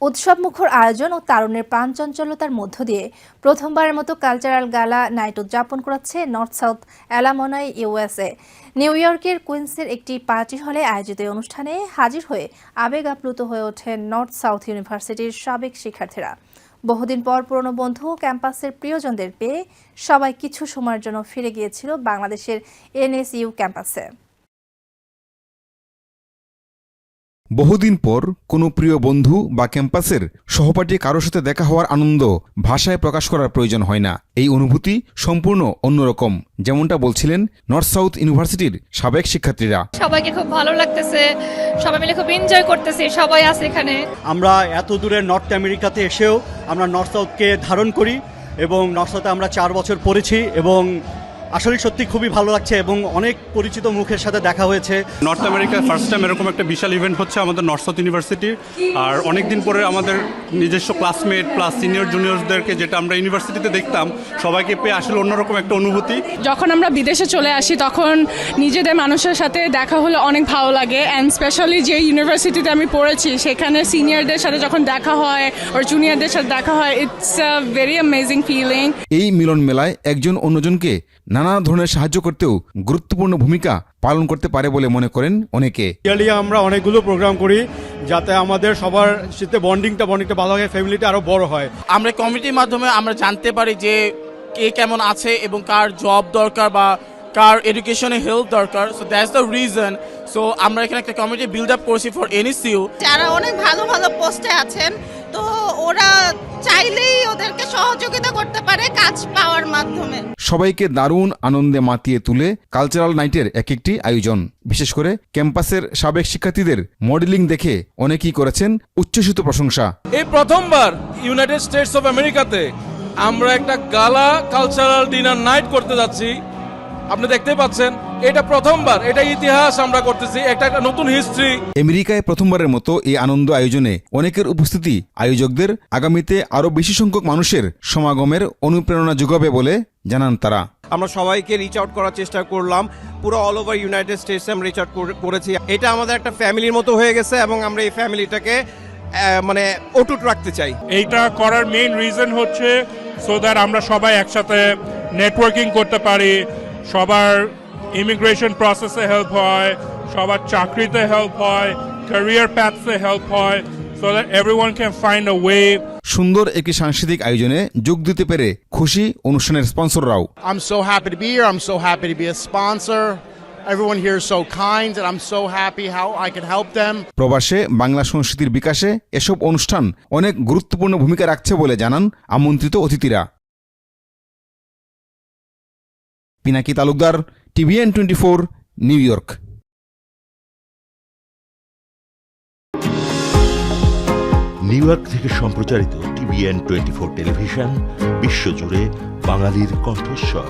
উৎসবমুখর আয়োজন ও তারুণের প্রাণচঞ্চলতার মধ্য দিয়ে প্রথমবারের মতো কালচারাল গালা নাইট উদযাপন করাচ্ছে North South alumni USA. New ইয়র্কের কুইন্সের একটি পার্টি হলে আয়োজিত অনুষ্ঠানে হাজির হয়ে আবেগ আপ্লুত হয়ে ওঠেন নর্থ সাউথ ইউনিভার্সিটির সাবেক শিক্ষার্থীরা। বহুদিন পর পুরনো বন্ধু ও ক্যাম্পাসের প্রিয়জনদের পেয়ে সবাই কিছু সময়ের জন্য ফিরে গিয়েছিল বাংলাদেশের এনএসইউ ক্যাম্পাসে। বহুদিন পর কোনো প্রিয় বন্ধু বা ক্যাম্পাসের সহপাঠী কারোর সাথে দেখা হওয়ার আনন্দ ভাষায় প্রকাশ করার প্রয়োজন হয় না। এই অনুভূতি সম্পূর্ণ অন্যরকম যেমনটা বলছিলেন নর্থ সাউথ ইউনিভার্সিটির সাবেক শিক্ষার্থীরা। সবাইকে খুব ভালো লাগতেছে সবাই মিলে খুব এনজয় করতেছি সবাই আছে এখানে। আমরা এত দূরে নর্থ আমেরিকাতে এসেও আমরা নর্থ সাউথকে ধারণ করি এবং নর্থ সাউথে আমরা চার বছর পড়েছি এবং আসলে সত্যি খুবই ভালো লাগছে এবং অনেক পরিচিত মুখের সাথে দেখা হয়েছে। নর্থ আমেরিকায় ফার্স্ট টাইম এরকম একটা বিশাল ইভেন্ট হচ্ছে আমাদের নর্থ সাউথ ইউনিভার্সিটির আর অনেক দিন পরে আমাদের নিজস্ব ক্লাসমেট প্লাস সিনিয়র জুনিয়রদেরকে যেটা আমরা ইউনিভার্সিটিতে দেখতাম সবাইকে পেয়ে আসলে অন্যরকম একটা অনুভূতি। যখন আমরা বিদেশে চলে আসি তখন নিজেদের মানুষের সাথে দেখা হলে অনেক ভালো লাগে। অ্যান্ড স্পেশালি যে ইউনিভার্সিটিতে আমি পড়েছি সেখানে সিনিয়রদের সাথে যখন দেখা হয় ওর জুনিয়রদের সাথে দেখা হয় it's a very amazing feeling এই মিলন মেলায় একজন অন্যজনকে নানা ধরনের সাহায্য করতেও গুরুত্বপূর্ণ ভূমিকা পালন করতে পারে বলে মনে করেন অনেকে। ইয়ারলি আমরা অনেকগুলো প্রোগ্রাম করি যাতে আমাদের সবার সাথে বন্ডিংটা বন্ডিংটা ভালো হয় ফ্যামিলিটা আরও বড় হয়। আমরা কমিটির মাধ্যমে আমরা জানতে পারি যে কে কেমন আছে এবং কার জব দরকার বা কার এডুকেশনে হেল্প দরকার। So that's the reason so আমরা এখানে একটা কমিটি বিল্ড আপ করছি ফর এনএসইউ যারা অনেক ভালো ভালো পোস্টে আছেন তো ওরা চাইলেই ওদেরকে সহযোগিতা করতে পারে কাজ পাওয়ার মাধ্যমে। সবাইকে দারুণ আনন্দে মাতিয়ে তুলে কালচারাল নাইটের এক একটি আয়োজন। বিশেষ করে ক্যাম্পাসের সাবেক শিক্ষার্থীদের মডেলিং দেখে অনেকেই করেছেন উচ্ছ্বসিত প্রশংসা। এই প্রথমবার ইউনাইটেড স্টেটস অফ আমেরিকাতে আমরা একটা গালা কালচারাল ডিনার নাইট করতে যাচ্ছি। আপনি দেখতে পাচ্ছেন এটা প্রথমবার এটা ইতিহাস আমরা করতেছি একটা একটা নতুন হিস্ট্রি আমেরিকায় প্রথমবারের মতো এই আনন্দ আয়োজনে অনেকের উপস্থিতি আয়োজকদের আগামীতে আরও বেশি সংখ্যক মানুষের সমাগমের অনুপ্রেরণা যোগাবে বলে জানান তারা। আমরা সবাইকে রিচ আউট করার চেষ্টা করলাম পুরো অল ওভার ইউনাইটেড স্টেটসে আমরা রিচ আউট করেছি। এটা আমাদের একটা ফ্যামিলির মতো হয়ে গেছে এবং আমরা এই ফ্যামিলিটাকে মানে অটুট রাখতে চাই। এইটা করার মেইন রিজন হচ্ছে সো দ্যাট আমরা সবাই একসাথে নেটওয়ার্কিং করতে পারি সবার ইমিগ্রেশন প্রসেসে হেল্প হয় সবার চাকরিতে হেল্প হয় ক্যারিয়ার প্যাথসে হেল্প হয় so that everyone can find a way সুন্দর একটি সাংস্কৃতিক আয়োজনে যোগ দিতে পেরে খুশি অনুষ্ঠানের স্পন্সররাও I'm so happy to be here. I'm so happy to be a sponsor Everyone here is so kind, and I'm so happy how I can help them. প্রবাসে বাংলা সংস্কৃতির বিকাশে এসব অনুষ্ঠান অনেক গুরুত্বপূর্ণ ভূমিকা রাখছে বলে জানান আমন্ত্রিত অতিথিরা Pinaki Talukdar TVN twenty four New York New York থেকে সম্প্রচারিত টিভিএন টোয়েন্টি ফোর টেলিভিশন বিশ্বজুড়ে বাঙালির কণ্ঠস্বর।